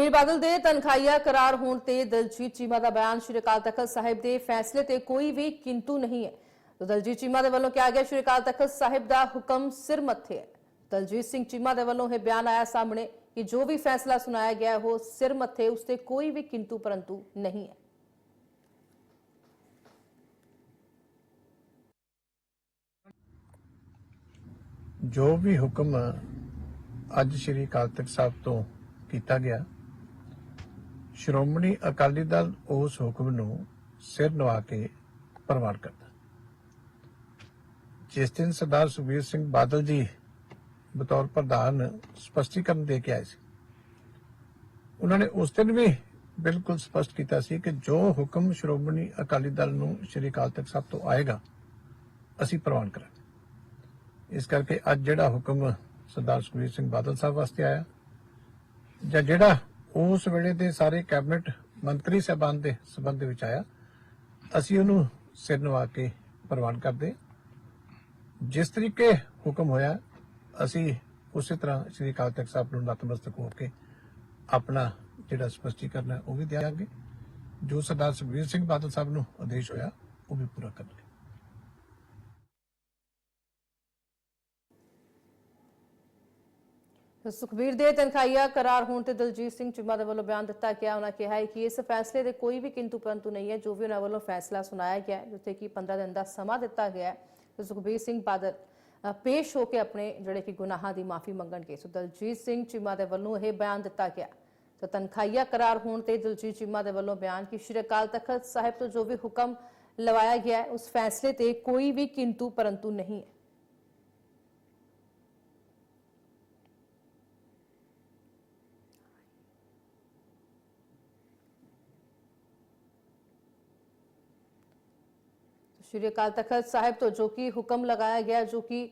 ਸੁਖਬੀਰ ਬਾਦਲ ਦੇ ਤਨਖਾਹੀਆ ਕਰਾਰ ਹੋਣ ਤੇ ਦਲਜੀਤ ਚੀਮਾ ਦਾ ਬਿਆਨ ਸ਼੍ਰੀ ਅਕਾਲ ਤਖਤ ਸਾਹਿਬ ਦੇ ਫੈਸਲੇ ਤੇ ਕੋਈ ਵੀ ਕਿੰਤੂ ਨਹੀਂ ਹੈ। ਤਾਂ ਦਲਜੀਤ ਚੀਮਾ ਦੇ ਵੱਲੋਂ ਕਿਹਾ ਗਿਆ, ਸ਼੍ਰੀ ਅਕਾਲ ਤਖਤ ਸਾਹਿਬ ਦਾ ਹੁਕਮ ਸਿਰ ਮੱਥੇ ਹੈ। ਦਲਜੀਤ ਸਿੰਘ ਚੀਮਾ ਦੇ ਵੱਲੋਂ ਇਹ ਬਿਆਨ ਆਇਆ ਸਾਹਮਣੇ ਕਿ ਜੋ ਵੀ ਫੈਸਲਾ ਸੁਣਾਇਆ ਗਿਆ, ਉਹ ਸਿਰ ਮੱਥੇ, ਉਸ ਤੇ ਕੋਈ ਵੀ ਕਿੰਤੂ ਪਰੰਤੂ ਨਹੀਂ ਹੈ। ਜੋ ਵੀ ਹੁਕਮ ਅੱਜ ਸ੍ਰੀ ਅਕਾਲ ਤਖਤ ਸਾਹਿਬ ਤੋਂ ਕੀਤਾ ਗਿਆ ਸ਼੍ਰੋਮਣੀ ਅਕਾਲੀ ਦਲ ਉਸ ਹੁਕਮ ਨੂੰ ਸਿਰ ਨਵਾ ਕੇ ਪ੍ਰਵਾਨ ਕਰਦਾ ਜਿਸ ਦਿਨ ਸਰਦਾਰ ਸੁਖਬੀਰ ਸਿੰਘ ਬਾਦਲ ਜੀ ਬਤੌਰ ਪ੍ਰਧਾਨ ਸਪਸ਼ਟੀਕਰਨ ਦੇ ਕੇ ਆਏ ਸੀ, ਉਹਨਾਂ ਨੇ ਉਸ ਦਿਨ ਵੀ ਬਿਲਕੁਲ ਸਪਸ਼ਟ ਕੀਤਾ ਸੀ ਕਿ ਜੋ ਹੁਕਮ ਸ਼੍ਰੋਮਣੀ ਅਕਾਲੀ ਦਲ ਨੂੰ ਸ੍ਰੀ ਅਕਾਲ ਤਖਤ ਸਾਹਿਬ ਤੋਂ ਆਏਗਾ, ਅਸੀਂ ਪ੍ਰਵਾਨ ਕਰਾਂਗੇ। ਇਸ ਕਰਕੇ ਅੱਜ ਜਿਹੜਾ ਹੁਕਮ ਸਰਦਾਰ ਸੁਖਬੀਰ ਸਿੰਘ ਬਾਦਲ ਸਾਹਿਬ ਵਾਸਤੇ ਆਇਆ ਜਾਂ ਜਿਹੜਾ ਉਸ ਵੇਲੇ ਦੇ ਸਾਰੇ ਕੈਬਨਿਟ ਮੰਤਰੀ ਸਹਿਬਾਨ ਦੇ ਸਬੰਧ ਦੇ ਵਿੱਚ ਆਇਆ। ਅਸੀਂ ਉਹਨੂੰ ਸਿਰ ਨਵਾ ਕੇ ਪ੍ਰਵਾਨ ਕਰਦੇ। ਜਿਸ ਤਰੀਕੇ ਹੁਕਮ ਹੋਇਆ, ਅਸੀਂ ਉਸੇ ਤਰ੍ਹਾਂ ਸ੍ਰੀ ਅਕਾਲ ਤਖਤ ਸਾਹਿਬ ਨੂੰ ਨਤਮਸਤਕ ਹੋ ਕੇ ਆਪਣਾ ਜਿਹੜਾ ਸਪਸ਼ਟੀਕਰਨ ਹੈ, ਉਹ ਵੀ ਦਿਆਂਗੇ। ਜੋ ਸਰਦਾਰ ਸੁਖਬੀਰ ਸਿੰਘ ਬਾਦਲ ਸਾਹਿਬ ਨੂੰ ਆਦੇਸ਼ ਹੋਇਆ, ਉਹ ਵੀ ਪੂਰਾ ਕਰਾਂਗੇ ਤਾਂ ਸੁਖਬੀਰ ਦੇ ਤਨਖਾਹੀਆ ਕਰਾਰ ਹੋਣ ਤੇ ਦਲਜੀਤ ਸਿੰਘ ਚੀਮਾ ਦੇ ਵੱਲੋਂ ਬਿਆਨ ਦਿੱਤਾ ਗਿਆ। ਉਹਨਾਂ ਕਿਹਾ ਹੈ ਕਿ ਇਸ ਫੈਸਲੇ ਦੇ ਕੋਈ ਵੀ ਕਿੰਤੂ ਪਰੰਤੂ ਨਹੀਂ ਹੈ, ਜੋ ਵੀ ਉਹਨਾਂ ਵੱਲੋਂ ਫੈਸਲਾ ਸੁਣਾਇਆ ਗਿਆ ਹੈ, ਜਿੱਥੇ ਕਿ 15 ਦਿਨ ਦਾ ਸਮਾਂ ਦਿੱਤਾ ਗਿਆ ਹੈ। ਤੇ ਸੁਖਬੀਰ ਸਿੰਘ ਬਾਦਲ ਪੇਸ਼ ਹੋ ਕੇ ਆਪਣੇ ਜਿਹੜੇ ਕਿ ਗੁਨਾਹਾਂ ਦੀ ਮਾਫੀ ਮੰਗਣਗੇ। ਸੋ ਦਲਜੀਤ ਸਿੰਘ ਚੀਮਾ ਦੇ ਵੱਲੋਂ ਇਹ ਬਿਆਨ ਦਿੱਤਾ ਗਿਆ। ਤਾਂ ਤਨਖਾਹੀਆ ਕਰਾਰ ਹੋਣ ਤੇ ਦਲਜੀਤ ਚੀਮਾ ਦੇ ਵੱਲੋਂ ਬਿਆਨ ਕਿ ਸ਼੍ਰੀ ਅਕਾਲ ਤਖਤ ਸਾਹਿਬ ਤੋਂ ਜੋ ਵੀ ਹੁਕਮ ਲਵਾਇਆ ਗਿਆ ਹੈ, ਉਸ ਫੈਸਲੇ ਤੇ ਕੋਈ ਵੀ ਕਿੰਤੂ ਪਰੰਤੂ ਨਹੀਂ ਹੈ। ਸ਼੍ਰੀ ਅਕਾਲ ਤਖਤ ਸਾਹਿਬ ਤੋਂ ਜੋ ਕਿ ਹੁਕਮ ਲਗਾਇਆ ਗਿਆ, ਜੋ ਕਿ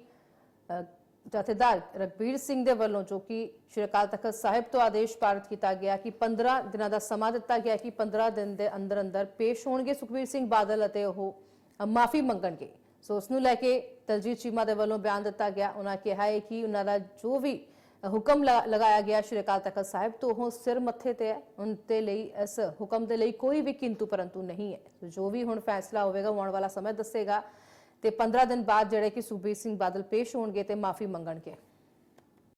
ਜਥੇਦਾਰ ਰਗਬੀਰ ਸਿੰਘ ਦੇ ਵੱਲੋਂ ਜੋ ਕਿ ਸ਼੍ਰੀ ਅਕਾਲ ਤਖਤ ਸਾਹਿਬ ਤੋਂ ਆਦੇਸ਼ ਪਾਰਿਤ ਕੀਤਾ ਗਿਆ ਕਿ 15 ਦਿਨਾਂ ਦਾ ਸਮਾਂ ਦਿੱਤਾ ਗਿਆ ਕਿ 15 ਦਿਨ ਦੇ ਅੰਦਰ ਅੰਦਰ ਪੇਸ਼ ਹੋਣਗੇ ਸੁਖਬੀਰ ਸਿੰਘ ਬਾਦਲ ਅਤੇ ਉਹ ਮਾਫੀ ਮੰਗਣਗੇ। ਸੋ ਉਸ ਨੂੰ ਲੈ ਕੇ ਦਲਜੀਤ ਚੀਮਾ ਦੇ ਵੱਲੋਂ ਬਿਆਨ ਦਿੱਤਾ ਗਿਆ। ਉਹਨਾਂ ਕਿਹਾ ਹੈ ਕਿ ਉਹਨਾਂ ਦਾ ਜੋ ਵੀ ਹੁਕਮ ਲ- ਲਗਾਇਆ ਗਿਆ ਸ਼੍ਰੀ ਅਕਾਲ ਤਖਤ ਸਾਹਿਬ, ਤੋਂ ਉਹ ਸਿਰ ਮੱਥੇ ਤੇ ਹੈ। ਉਹਨਾਂ ਦੇ ਲਈ ਇਸ ਹੁਕਮ ਦੇ ਲਈ ਕੋਈ ਵੀ ਕਿੰਤੂ ਪਰੰਤੂ ਨਹੀਂ ਹੈ। ਜੋ ਵੀ ਹੁਣ ਫੈਸਲਾ ਹੋਵੇਗਾ ਆਉਣ ਵਾਲਾ ਸਮਾਂ ਦੱਸੇਗਾ। ਤੇ 15 ਦਿਨ ਬਾਅਦ ਜਿਹੜੇ ਕਿ ਸੁਖਬੀਰ ਸਿੰਘ ਬਾਦਲ ਪੇਸ਼ ਹੋਣਗੇ, ਤੇ ਮਾਫੀ ਮੰਗਣਗੇ।